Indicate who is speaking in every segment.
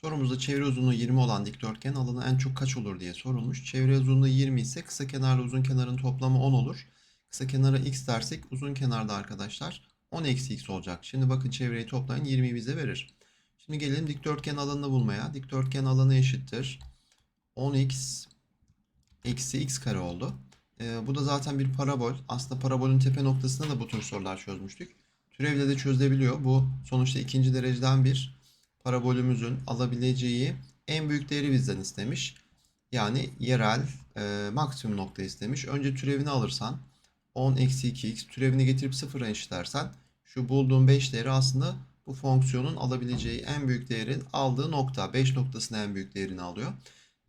Speaker 1: Sorumuzda çevre uzunluğu 20 olan dikdörtgen alanı en çok kaç olur diye sorulmuş. Çevre uzunluğu 20 ise kısa kenarla uzun kenarın toplamı 10 olur. Kısa kenara x dersek uzun kenarda arkadaşlar 10 eksi x olacak. Şimdi bakın çevreyi toplayın 20'yi bize verir. Şimdi gelelim dikdörtgen alanını bulmaya. Dikdörtgen alanı eşittir. 10x eksi x kare oldu. Ee, bu da zaten bir parabol. Aslında parabolün tepe noktasında da bu tür sorular çözmüştük. Türevle de çözülebiliyor. Bu sonuçta ikinci dereceden bir parabolümüzün alabileceği en büyük değeri bizden istemiş. Yani yerel e, maksimum nokta istemiş. Önce türevini alırsan 10 eksi 2x türevini getirip sıfıra eşitlersen şu bulduğun 5 değeri aslında bu fonksiyonun alabileceği en büyük değerin aldığı nokta. 5 noktasının en büyük değerini alıyor.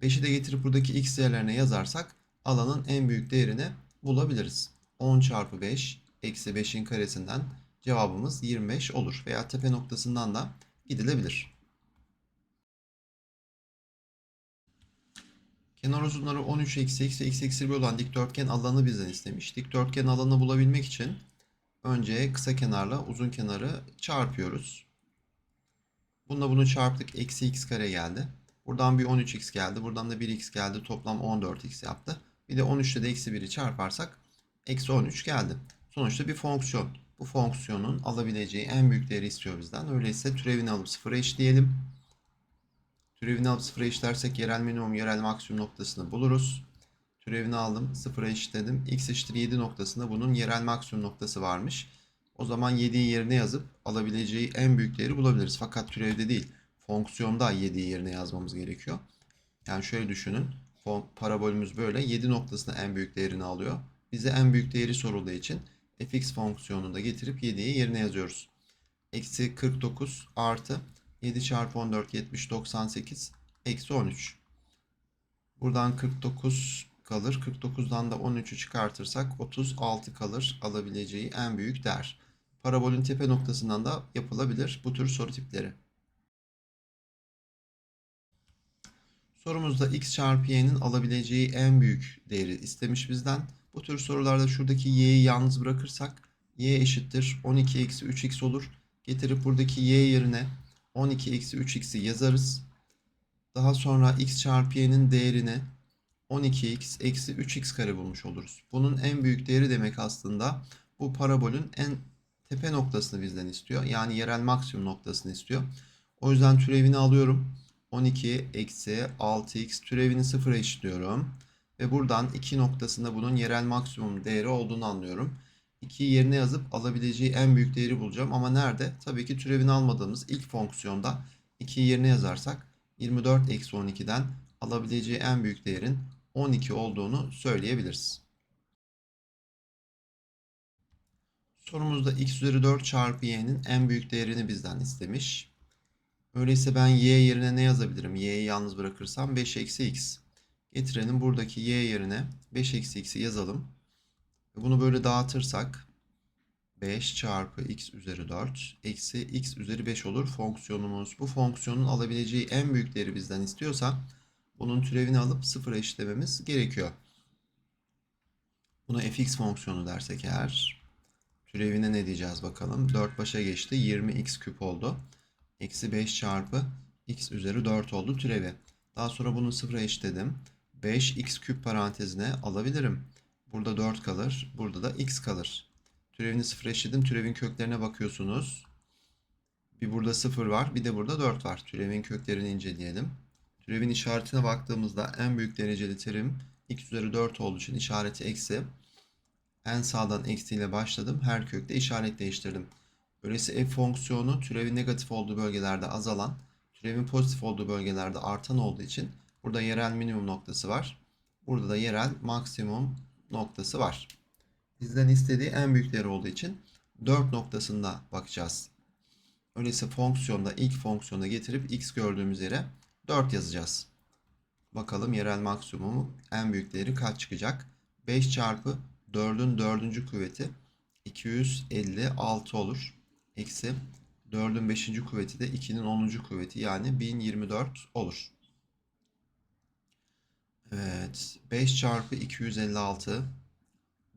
Speaker 1: 5'i de getirip buradaki x değerlerine yazarsak alanın en büyük değerini bulabiliriz. 10 çarpı 5 eksi 5'in karesinden cevabımız 25 olur. Veya tepe noktasından da gidilebilir. Kenar uzunları 13 eksi ve x eksi 1 olan dikdörtgen alanı bizden istemiş. Dikdörtgen alanı bulabilmek için önce kısa kenarla uzun kenarı çarpıyoruz. Bununla bunu çarptık. Eksi x kare geldi. Buradan bir 13x geldi. Buradan da 1x geldi. Toplam 14x yaptı. Bir de 13 ile de eksi 1'i çarparsak eksi 13 geldi. Sonuçta bir fonksiyon. Bu fonksiyonun alabileceği en büyük değeri istiyor bizden. Öyleyse türevini alıp sıfıra eşitleyelim. Türevini alıp sıfıra eşitlersek yerel minimum, yerel maksimum noktasını buluruz. Türevini aldım, sıfıra eşitledim. x eşittir 7 noktasında bunun yerel maksimum noktası varmış. O zaman 7'yi yerine yazıp alabileceği en büyük değeri bulabiliriz. Fakat türevde değil, fonksiyonda 7'yi yerine yazmamız gerekiyor. Yani şöyle düşünün. Parabolümüz böyle 7 noktasında en büyük değerini alıyor. Bize en büyük değeri sorulduğu için fx fonksiyonunu da getirip 7'yi yerine yazıyoruz. Eksi 49 artı 7 çarpı 14 70 98 eksi 13. Buradan 49 kalır. 49'dan da 13'ü çıkartırsak 36 kalır alabileceği en büyük değer. Parabolün tepe noktasından da yapılabilir bu tür soru tipleri. Sorumuzda x çarpı y'nin alabileceği en büyük değeri istemiş bizden. Bu tür sorularda şuradaki y'yi yalnız bırakırsak y eşittir 12 eksi 3x olur. Getirip buradaki y yerine 12 eksi 3x'i yazarız. Daha sonra x çarpı y'nin değerini 12x eksi 3x kare bulmuş oluruz. Bunun en büyük değeri demek aslında bu parabolün en tepe noktasını bizden istiyor. Yani yerel maksimum noktasını istiyor. O yüzden türevini alıyorum. 12 eksi 6x türevini sıfıra eşitliyorum. Ve buradan 2 noktasında bunun yerel maksimum değeri olduğunu anlıyorum. 2'yi yerine yazıp alabileceği en büyük değeri bulacağım. Ama nerede? Tabii ki türevini almadığımız ilk fonksiyonda 2'yi yerine yazarsak 24 eksi 12'den alabileceği en büyük değerin 12 olduğunu söyleyebiliriz. Sorumuzda x üzeri 4 çarpı y'nin en büyük değerini bizden istemiş. Öyleyse ben y yerine ne yazabilirim? y'yi yalnız bırakırsam 5 eksi x. Getirelim buradaki y yerine 5 eksi x'i yazalım. Bunu böyle dağıtırsak 5 çarpı x üzeri 4 eksi x üzeri 5 olur fonksiyonumuz. Bu fonksiyonun alabileceği en büyük değeri bizden istiyorsa bunun türevini alıp sıfıra eşitlememiz gerekiyor. Buna fx fonksiyonu dersek eğer türevine ne diyeceğiz bakalım. 4 başa geçti 20x küp oldu. Eksi 5 çarpı x üzeri 4 oldu türevi. Daha sonra bunu sıfıra eşitledim. 5x küp parantezine alabilirim. Burada 4 kalır. Burada da x kalır. Türevini sıfır eşitledim. Türevin köklerine bakıyorsunuz. Bir burada 0 var. Bir de burada 4 var. Türevin köklerini inceleyelim. Türevin işaretine baktığımızda en büyük dereceli terim x üzeri 4 olduğu için işareti eksi. En sağdan eksiyle başladım. Her kökte işaret değiştirdim. Öyleyse f fonksiyonu türevin negatif olduğu bölgelerde azalan, türevin pozitif olduğu bölgelerde artan olduğu için burada yerel minimum noktası var. Burada da yerel maksimum noktası var. Bizden istediği en büyük değer olduğu için 4 noktasında bakacağız. Öyleyse fonksiyonda ilk fonksiyona getirip x gördüğümüz yere 4 yazacağız. Bakalım yerel maksimumu en büyük değeri kaç çıkacak? 5 çarpı 4'ün 4. kuvveti 256 olur. Eksi 4'ün 5. kuvveti de 2'nin 10. kuvveti yani 1024 olur. Evet. 5 çarpı 256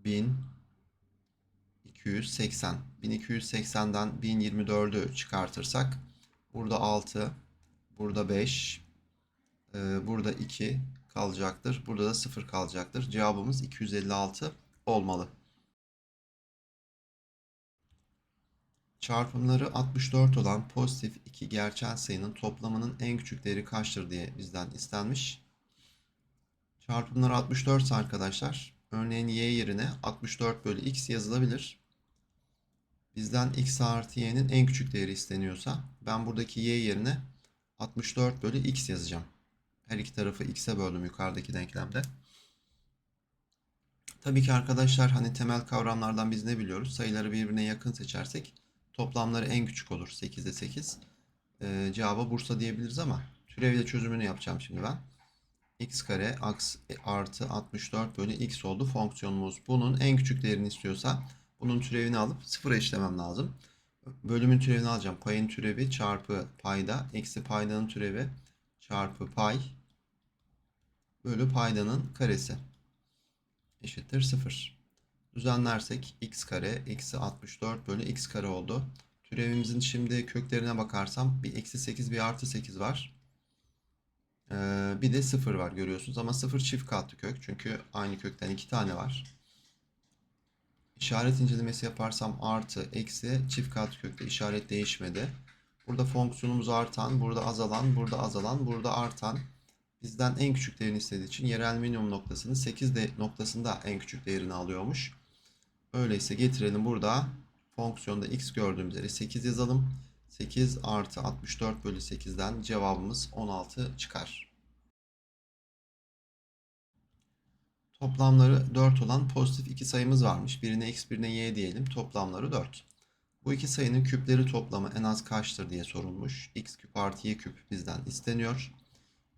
Speaker 1: 1280. 1280'den 1024'ü çıkartırsak burada 6 Burada 5. Ee, burada 2 kalacaktır. Burada da 0 kalacaktır. Cevabımız 256 olmalı. Çarpımları 64 olan pozitif iki gerçel sayının toplamının en küçük değeri kaçtır diye bizden istenmiş. Çarpımlar 64 ise arkadaşlar. Örneğin y yerine 64 bölü x yazılabilir. Bizden x artı y'nin en küçük değeri isteniyorsa ben buradaki y yerine 64 bölü x yazacağım. Her iki tarafı x'e böldüm yukarıdaki denklemde. Tabii ki arkadaşlar hani temel kavramlardan biz ne biliyoruz? Sayıları birbirine yakın seçersek toplamları en küçük olur. 8'de 8. Ee, cevaba Bursa diyebiliriz ama türevle çözümünü yapacağım şimdi ben. X kare aks- artı 64 bölü x oldu fonksiyonumuz. Bunun en küçük değerini istiyorsa bunun türevini alıp sıfıra eşlemem lazım. Bölümün türevini alacağım. Payın türevi çarpı payda eksi paydanın türevi çarpı pay bölü paydanın karesi eşittir 0. Düzenlersek x kare eksi 64 bölü x kare oldu. Türevimizin şimdi köklerine bakarsam bir eksi 8 bir artı 8 var. Ee, bir de 0 var görüyorsunuz ama 0 çift katlı kök çünkü aynı kökten iki tane var. İşaret incelemesi yaparsam artı eksi çift katlı kökte işaret değişmedi. Burada fonksiyonumuz artan, burada azalan, burada azalan, burada artan. Bizden en küçük değerini istediği için yerel minimum noktasını 8 de noktasında en küçük değerini alıyormuş. Öyleyse getirelim burada fonksiyonda x gördüğümüz yere 8 yazalım. 8 artı 64 bölü 8'den cevabımız 16 çıkar. Toplamları 4 olan pozitif iki sayımız varmış. Birine x birine y diyelim. Toplamları 4. Bu iki sayının küpleri toplamı en az kaçtır diye sorulmuş. x küp artı y küp bizden isteniyor.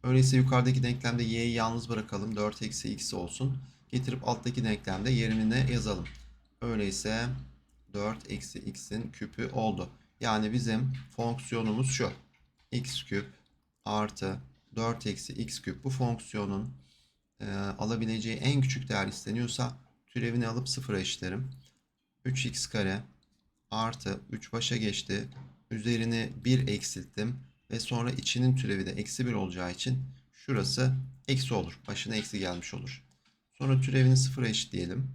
Speaker 1: Öyleyse yukarıdaki denklemde y'yi yalnız bırakalım. 4 eksi x olsun. Getirip alttaki denklemde yerine yazalım. Öyleyse 4 eksi x'in küpü oldu. Yani bizim fonksiyonumuz şu. x küp artı 4 eksi x küp. Bu fonksiyonun e, alabileceği en küçük değer isteniyorsa türevini alıp sıfıra eşitlerim. 3x kare artı 3 başa geçti. Üzerini 1 eksilttim. Ve sonra içinin türevi de eksi 1 olacağı için şurası eksi olur. Başına eksi gelmiş olur. Sonra türevini sıfıra eşitleyelim.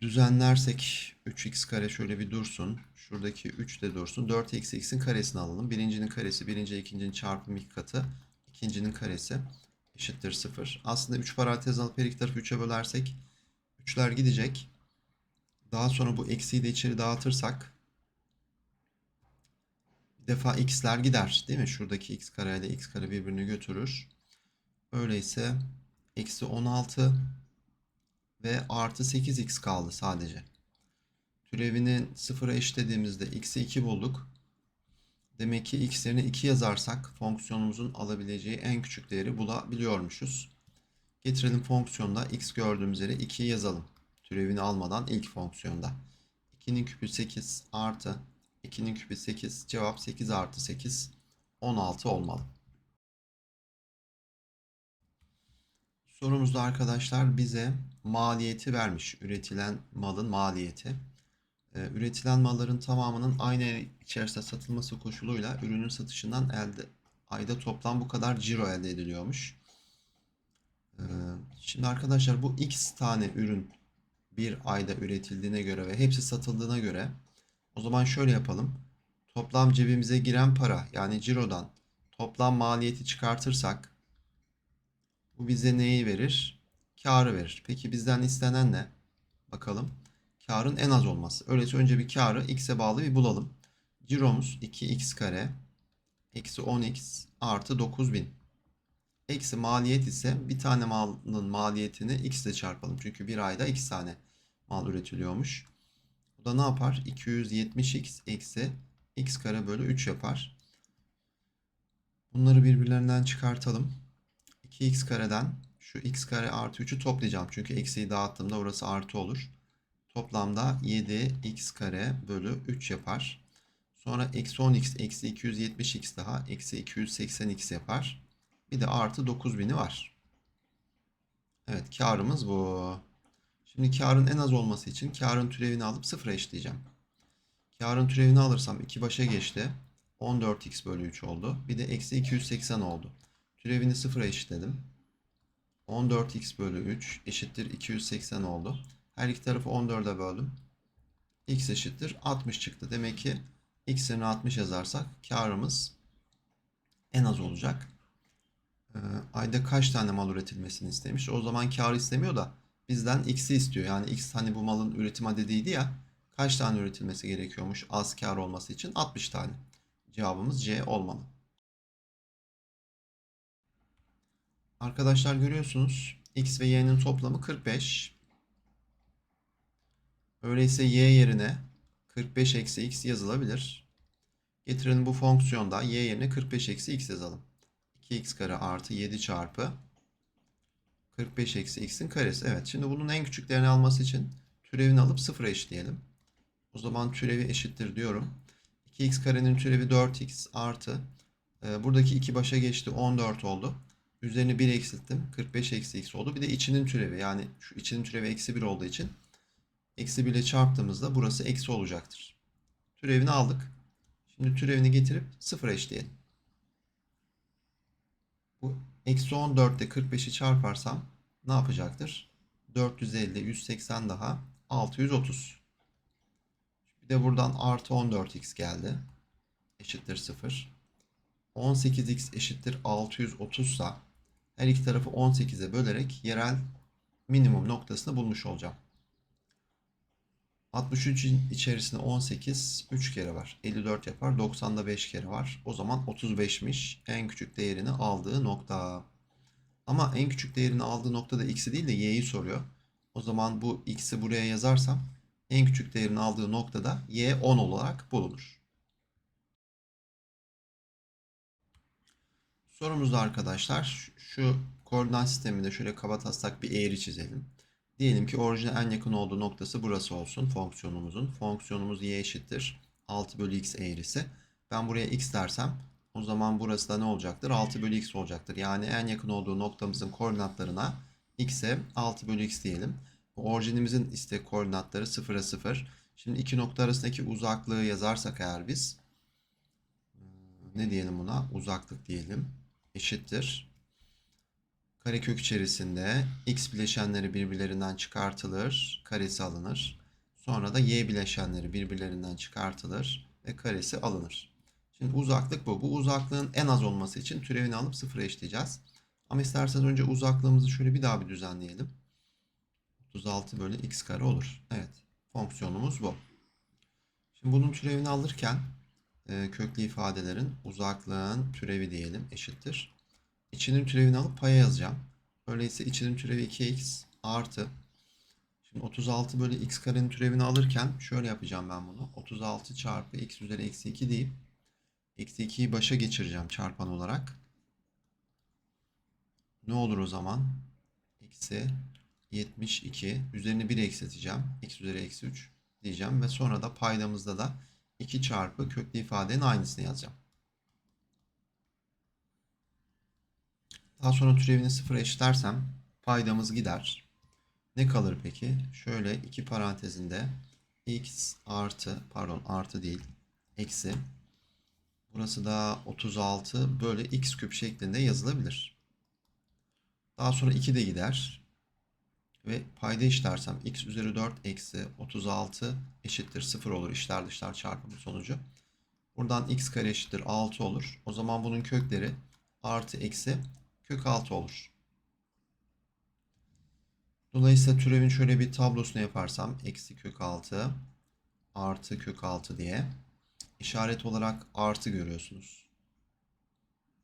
Speaker 1: Düzenlersek 3x kare şöyle bir dursun. Şuradaki 3 de dursun. 4 eksi x'in karesini alalım. Birincinin karesi birinci ikincinin çarpım iki katı. ikincinin karesi eşittir 0. Aslında 3 parantez alıp her iki tarafı 3'e bölersek 3'ler gidecek. Daha sonra bu eksiği de içeri dağıtırsak bir defa x'ler gider değil mi? Şuradaki x kare ile x kare birbirini götürür. Öyleyse eksi 16 ve artı 8x kaldı sadece. Türevini sıfıra eşitlediğimizde x'i 2 bulduk. Demek ki x yerine 2 yazarsak fonksiyonumuzun alabileceği en küçük değeri bulabiliyormuşuz. Getirelim fonksiyonda x gördüğümüz yere 2'yi yazalım. Türevini almadan ilk fonksiyonda. 2'nin küpü 8 artı 2'nin küpü 8. Cevap 8 artı 8. 16 olmalı. Sorumuzda arkadaşlar bize maliyeti vermiş. Üretilen malın maliyeti. Ee, üretilen malların tamamının aynı ay içerisinde satılması koşuluyla ürünün satışından elde ayda toplam bu kadar ciro elde ediliyormuş. Ee, şimdi arkadaşlar bu x tane ürün bir ayda üretildiğine göre ve hepsi satıldığına göre o zaman şöyle yapalım. Toplam cebimize giren para yani cirodan toplam maliyeti çıkartırsak bu bize neyi verir? Karı verir. Peki bizden istenen ne? Bakalım. Karın en az olması. Öyleyse önce bir karı x'e bağlı bir bulalım. Ciromuz 2x kare eksi 10x artı 9000. Eksi maliyet ise bir tane malın maliyetini x ile çarpalım. Çünkü bir ayda x tane mal üretiliyormuş. Bu da ne yapar? 270x eksi x kare bölü 3 yapar. Bunları birbirlerinden çıkartalım. 2x kareden şu x kare artı 3'ü toplayacağım. Çünkü eksiyi dağıttığımda orası artı olur. Toplamda 7x kare bölü 3 yapar. Sonra eksi 10x eksi 270x daha eksi 280x yapar. Bir de artı 9000'i var. Evet karımız bu. Şimdi karın en az olması için karın türevini alıp sıfıra eşleyeceğim. Karın türevini alırsam 2 başa geçti. 14x bölü 3 oldu. Bir de eksi 280 oldu. Türevini sıfıra eşitledim. 14x bölü 3 eşittir 280 oldu. Her iki tarafı 14'e böldüm. x eşittir 60 çıktı. Demek ki x yerine 60 yazarsak karımız en az olacak. Ee, ayda kaç tane mal üretilmesini istemiş. O zaman kar istemiyor da bizden x'i istiyor. Yani x hani bu malın üretim adediydi ya. Kaç tane üretilmesi gerekiyormuş az kar olması için? 60 tane. Cevabımız C olmalı. Arkadaşlar görüyorsunuz x ve y'nin toplamı 45. Öyleyse y yerine 45 eksi x yazılabilir. Getirelim bu fonksiyonda y yerine 45 eksi x yazalım. 2x kare artı 7 çarpı 45 eksi x'in karesi. Evet şimdi bunun en küçük değerini alması için türevini alıp sıfıra eşitleyelim. O zaman türevi eşittir diyorum. 2x karenin türevi 4x artı e, buradaki 2 başa geçti 14 oldu. Üzerine 1 eksilttim. 45 eksi x oldu. Bir de içinin türevi yani şu içinin türevi eksi 1 olduğu için eksi 1 ile çarptığımızda burası eksi olacaktır. Türevini aldık. Şimdi türevini getirip sıfıra eşleyelim. Bu eksi 14 ile 45'i çarparsam ne yapacaktır? 450, 180 daha 630. Bir de buradan artı 14x geldi. Eşittir 0. 18x eşittir 630 ise her iki tarafı 18'e bölerek yerel minimum noktasını bulmuş olacağım. 63'ün içerisinde 18 3 kere var. 54 yapar. 90'da 5 kere var. O zaman 35'miş en küçük değerini aldığı nokta. Ama en küçük değerini aldığı noktada x'i değil de y'yi soruyor. O zaman bu x'i buraya yazarsam en küçük değerini aldığı noktada y 10 olarak bulunur. Sorumuzda arkadaşlar şu koordinat sisteminde şöyle kabataslak bir eğri çizelim. Diyelim ki orijine en yakın olduğu noktası burası olsun fonksiyonumuzun. Fonksiyonumuz y eşittir 6 bölü x eğrisi. Ben buraya x dersem o zaman burası da ne olacaktır? 6 bölü x olacaktır. Yani en yakın olduğu noktamızın koordinatlarına x'e 6 bölü x diyelim. Orijinimizin istek koordinatları 0'a 0. Şimdi iki nokta arasındaki uzaklığı yazarsak eğer biz ne diyelim buna? Uzaklık diyelim. Eşittir. Karekök içerisinde x bileşenleri birbirlerinden çıkartılır, karesi alınır. Sonra da y bileşenleri birbirlerinden çıkartılır ve karesi alınır. Şimdi uzaklık bu. Bu uzaklığın en az olması için türevini alıp sıfıra eşleyeceğiz. Ama isterseniz önce uzaklığımızı şöyle bir daha bir düzenleyelim. 36 bölü x kare olur. Evet. Fonksiyonumuz bu. Şimdi bunun türevini alırken e, köklü ifadelerin uzaklığın türevi diyelim eşittir. İçinin türevini alıp paya yazacağım. Öyleyse içinin türevi 2x artı. Şimdi 36 bölü x karenin türevini alırken şöyle yapacağım ben bunu. 36 çarpı x üzeri eksi 2 deyip eksi 2'yi başa geçireceğim çarpan olarak. Ne olur o zaman? Eksi 72 üzerine 1 eksilteceğim. x üzeri eksi 3 diyeceğim ve sonra da paydamızda da 2 çarpı köklü ifadenin aynısını yazacağım. Daha sonra türevini sıfıra eşitlersem paydamız gider. Ne kalır peki? Şöyle iki parantezinde x artı pardon artı değil eksi burası da 36 böyle x küp şeklinde yazılabilir. Daha sonra 2 de gider. Ve payda işlersem x üzeri 4 eksi 36 eşittir 0 olur. İşler dışlar çarpımı sonucu. Buradan x kare eşittir 6 olur. O zaman bunun kökleri artı eksi kök 6 olur. Dolayısıyla türevin şöyle bir tablosunu yaparsam eksi kök 6 artı kök 6 diye işaret olarak artı görüyorsunuz.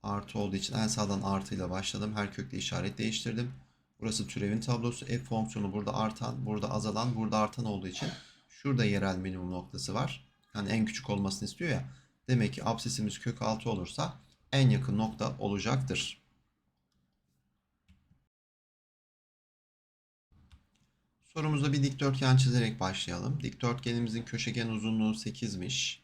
Speaker 1: Artı olduğu için en sağdan artıyla başladım. Her kökte işaret değiştirdim. Burası türevin tablosu. F fonksiyonu burada artan, burada azalan, burada artan olduğu için şurada yerel minimum noktası var. Yani en küçük olmasını istiyor ya. Demek ki absisimiz kök 6 olursa en yakın nokta olacaktır. Sorumuzda bir dikdörtgen çizerek başlayalım. Dikdörtgenimizin köşegen uzunluğu 8'miş.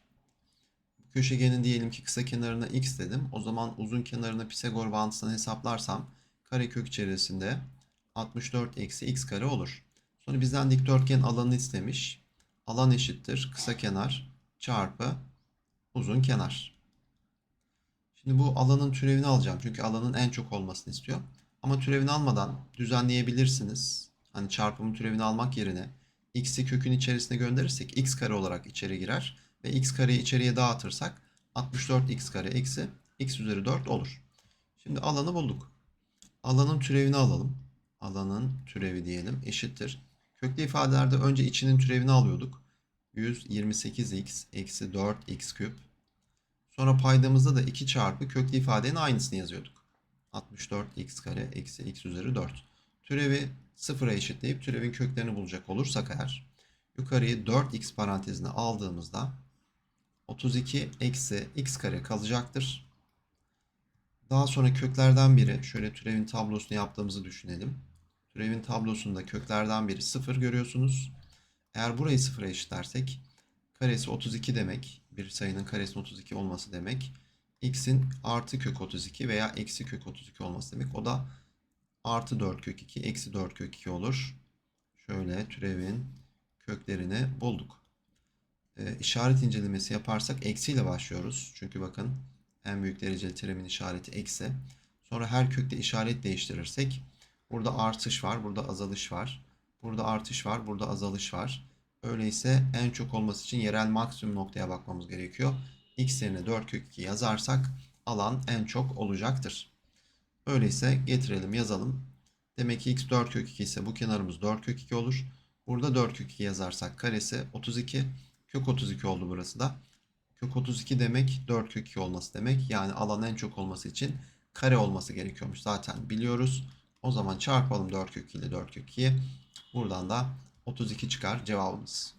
Speaker 1: Köşegenin diyelim ki kısa kenarına x dedim. O zaman uzun kenarına Pisagor bağıntısını hesaplarsam karekök içerisinde 64 eksi x kare olur. Sonra bizden dikdörtgen alanını istemiş. Alan eşittir kısa kenar çarpı uzun kenar. Şimdi bu alanın türevini alacağım. Çünkü alanın en çok olmasını istiyor. Ama türevini almadan düzenleyebilirsiniz. Hani çarpımın türevini almak yerine x'i kökün içerisine gönderirsek x kare olarak içeri girer. Ve x kareyi içeriye dağıtırsak 64x kare eksi x üzeri 4 olur. Şimdi alanı bulduk. Alanın türevini alalım. Alanın türevi diyelim eşittir. Köklü ifadelerde önce içinin türevini alıyorduk. 128x eksi 4x küp. Sonra paydamızda da 2 çarpı köklü ifadenin aynısını yazıyorduk. 64x kare eksi x üzeri 4. Türevi sıfıra eşitleyip türevin köklerini bulacak olursak eğer yukarıyı 4x parantezine aldığımızda 32 eksi x kare kalacaktır. Daha sonra köklerden biri şöyle türevin tablosunu yaptığımızı düşünelim. Türevin tablosunda köklerden biri 0 görüyorsunuz. Eğer burayı sıfıra eşitlersek karesi 32 demek. Bir sayının karesinin 32 olması demek. x'in artı kök 32 veya eksi kök 32 olması demek. O da artı 4 kök 2 eksi 4 kök 2 olur. Şöyle türevin köklerini bulduk. Ee, işaret incelemesi yaparsak eksiyle başlıyoruz. Çünkü bakın en büyük dereceli terimin işareti eksi. Sonra her kökte işaret değiştirirsek burada artış var, burada azalış var. Burada artış var, burada azalış var. Öyleyse en çok olması için yerel maksimum noktaya bakmamız gerekiyor. x yerine 4 kök 2 yazarsak alan en çok olacaktır. Öyleyse getirelim yazalım. Demek ki x 4 kök 2 ise bu kenarımız 4 kök 2 olur. Burada 4 kök 2 yazarsak karesi 32. Kök 32 oldu burası da. Kök 32 demek 4 kök 2 olması demek. Yani alan en çok olması için kare olması gerekiyormuş. Zaten biliyoruz. O zaman çarpalım 4 kök 2 ile 4 kök 2'yi. Buradan da 32 çıkar cevabımız.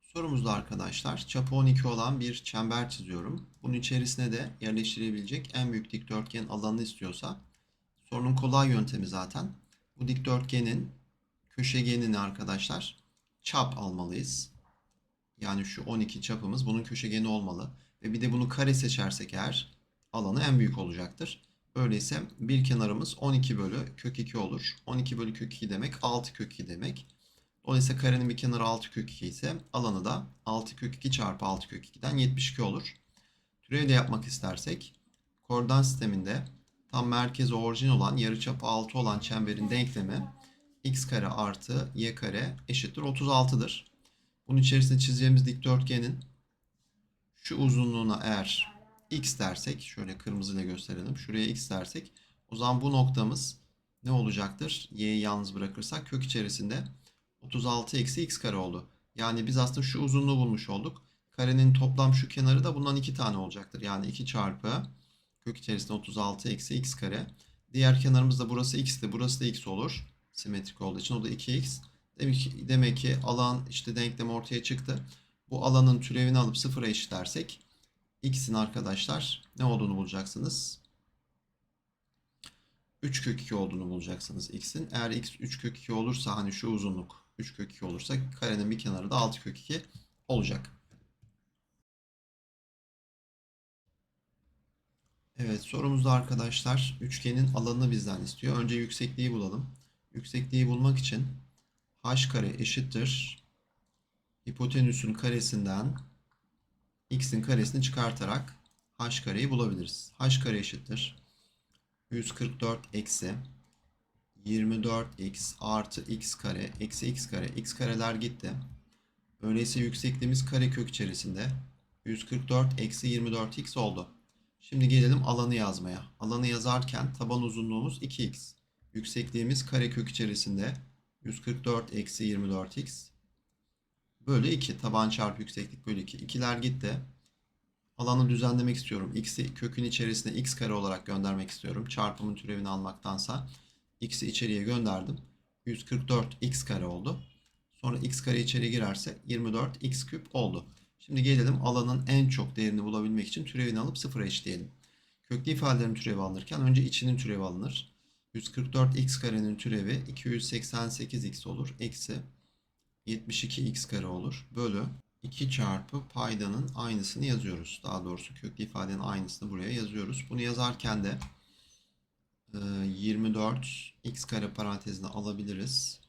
Speaker 1: Sorumuzda arkadaşlar çapı 12 olan bir çember çiziyorum. Bunun içerisine de yerleştirebilecek en büyük dikdörtgen alanını istiyorsa sorunun kolay yöntemi zaten. Bu dikdörtgenin köşegenini arkadaşlar çap almalıyız. Yani şu 12 çapımız bunun köşegeni olmalı. Ve bir de bunu kare seçersek eğer alanı en büyük olacaktır. Öyleyse bir kenarımız 12 bölü kök 2 olur. 12 bölü kök 2 demek 6 kök 2 demek. Dolayısıyla karenin bir kenarı 6 kök 2 ise alanı da 6 kök 2 çarpı 6 kök 2'den 72 olur. Türevle yapmak istersek koordinat sisteminde tam merkezi orijin olan yarıçapı 6 olan çemberin denklemi x kare artı y kare eşittir 36'dır. Bunun içerisinde çizeceğimiz dikdörtgenin şu uzunluğuna eğer x dersek şöyle kırmızıyla gösterelim. Şuraya x dersek o zaman bu noktamız ne olacaktır? Y'yi yalnız bırakırsak kök içerisinde 36 eksi x kare oldu. Yani biz aslında şu uzunluğu bulmuş olduk. Karenin toplam şu kenarı da bundan 2 tane olacaktır. Yani 2 çarpı kök içerisinde 36 eksi x kare. Diğer kenarımız da burası x'ti. Burası da x olur. Simetrik olduğu için o da 2x. Demek ki, demek ki alan işte denklem ortaya çıktı. Bu alanın türevini alıp sıfıra eşitlersek x'in arkadaşlar ne olduğunu bulacaksınız. 3 kök 2 olduğunu bulacaksınız x'in. Eğer x 3 kök 2 olursa hani şu uzunluk 3 kök 2 olursa karenin bir kenarı da 6 kök 2 olacak. Evet sorumuzda arkadaşlar üçgenin alanını bizden istiyor. Önce yüksekliği bulalım. Yüksekliği bulmak için h kare eşittir hipotenüsün karesinden x'in karesini çıkartarak h kareyi bulabiliriz. h kare eşittir 144 eksi 24x artı x kare eksi x kare. x kareler gitti. Öyleyse yüksekliğimiz kare kök içerisinde 144 eksi 24x oldu. Şimdi gelelim alanı yazmaya. Alanı yazarken taban uzunluğumuz 2x. Yüksekliğimiz kare kök içerisinde 144 eksi 24x bölü 2. Taban çarpı yükseklik bölü 2. İkiler gitti. Alanı düzenlemek istiyorum. X'i kökün içerisine x kare olarak göndermek istiyorum. Çarpımın türevini almaktansa x'i içeriye gönderdim. 144 x kare oldu. Sonra x kare içeri girerse 24 x küp oldu. Şimdi gelelim alanın en çok değerini bulabilmek için türevini alıp sıfıra eşitleyelim. Köklü ifadelerin türevi alınırken önce içinin türevi alınır. 144 x karenin türevi 288 x olur. Eksi 72 x kare olur. Bölü 2 çarpı paydanın aynısını yazıyoruz. Daha doğrusu köklü ifadenin aynısını buraya yazıyoruz. Bunu yazarken de 24 x kare parantezine alabiliriz.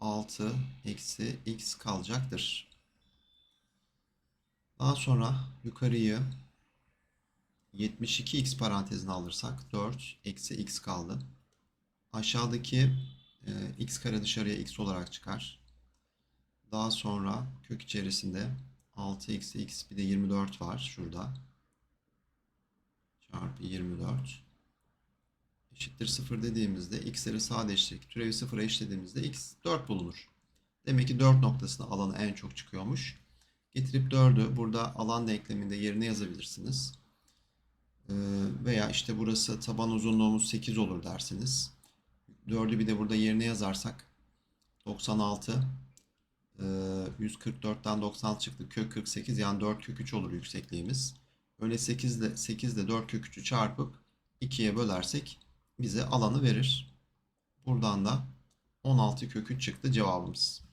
Speaker 1: 6 eksi x kalacaktır. Daha sonra yukarıyı 72x parantezine alırsak 4 eksi x kaldı. Aşağıdaki e, x kare dışarıya x olarak çıkar. Daha sonra kök içerisinde 6 eksi x bir de 24 var şurada. Çarpı 24. Eşittir 0 dediğimizde x'leri sadeleştirdik. Türevi 0'a eşlediğimizde x 4 bulunur. Demek ki 4 noktasına alanı en çok çıkıyormuş. Getirip 4'ü burada alan denkleminde yerine yazabilirsiniz. Ee, veya işte burası taban uzunluğumuz 8 olur dersiniz. 4'ü bir de burada yerine yazarsak 96 ee, 144'ten 96 çıktı. Kök 48 yani 4 kök 3 olur yüksekliğimiz. Öyle 8 ile 8 ile 4 kök 3'ü çarpıp 2'ye bölersek bize alanı verir. Buradan da 16 kök 3 çıktı cevabımız.